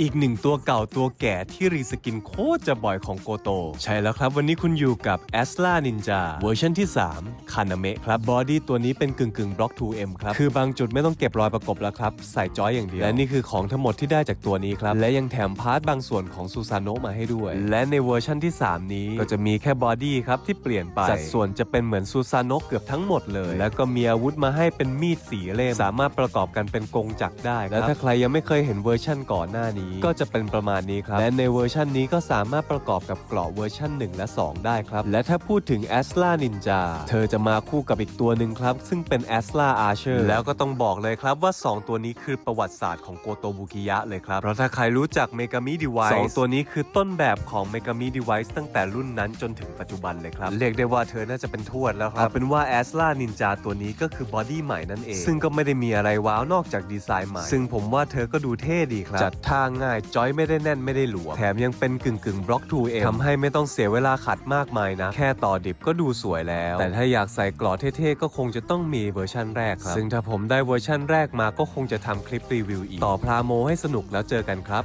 อีกหนึ่งตัวเก่าตัวแก่ที่รีสกินโคตรจะบ่อยของโกโต ใช่แล้วครับวันนี้คุณอยู่กับ a s l a Ninja เวอร์ชันที่ 3 คานาเมะครับบอดี้ตัวนี้เป็นกึ่งกึ่งบล็อก 2M ครับ คือบางจุดไม่ต้องเก็บรอยประกบแล้วครับ ใส่จอยอย่างเดียว และนี่คือของทั้งหมดที่ได้จากตัวนี้ครับ และยังแถมพาร์ทบางส่วนของซูซานโนะมาให้ด้วย และในเวอร์ชันที่ 3 นี้ก็จะมีแค่บอดี้ครับที่เปลี่ยนไปสัดส่วนจะเป็นเหมือนซูซานโนะเกือบทั้งหมดเลย แล้วก็มีอาวุธมาให้เป็นมีดสีเล่มสามารถประกอบกันเป็นกงจักรได้ และถ้าใครยังไม่เคยเห็นเวอร์ชันก่อนหน้านี้ก็จะเป็นประมาณนี้ครับและในเวอร์ชันนี้ก็สามารถประกอบกับเกราะเวอร์ชัน1 และ 2 ได้ครับ และถ้าพูดถึง a s l a Ninja เธอจะมาคู่กับอีกตัวหนึ่งครับ ซึ่งเป็น a s l a Archer แล้วก็ต้องบอกเลยครับว่า 2 ตัวนี้คือประวัติศาสตร์ของโกโตบุกิยะเลยครับเพราะถ้าใครรู้จัก Megami Device สองตัวนี้คือต้นแบบของ Megami Device ตั้งแต่รุ่นนั้นจนถึงปัจจุบันเลยครับเรียกได้ว่าเธอน่าจะเป็นทวดแล้วครับเอาเป็นว่า a s l a Ninja ตัวนี้ก็คือบอดี้ใหม่นั่นเองซึ่งก็ไม่ได้มีอะไรว้าวนอกจากดีไซน์ใหม่ซึ่งผมว่าเธอก็ดูเท่ดีครับจัดท่าง่ง่ายจอยไม่ได้แน่นไม่ได้หลวมแถมยังเป็นกึ่งกึ่งบล็อก 2M ทำให้ไม่ต้องเสียเวลาขัดมากมายนะ แค่ต่อดิบก็ดูสวยแล้ว แต่ถ้าอยากใส่กรอเท่ๆก็คงจะต้องมีเวอร์ชันแรกครับ ซึ่งถ้าผมได้เวอร์ชันแรกมาก็คงจะทำคลิปรีวิวอีก ต่อพลาโมให้สนุกแล้วเจอกันครับ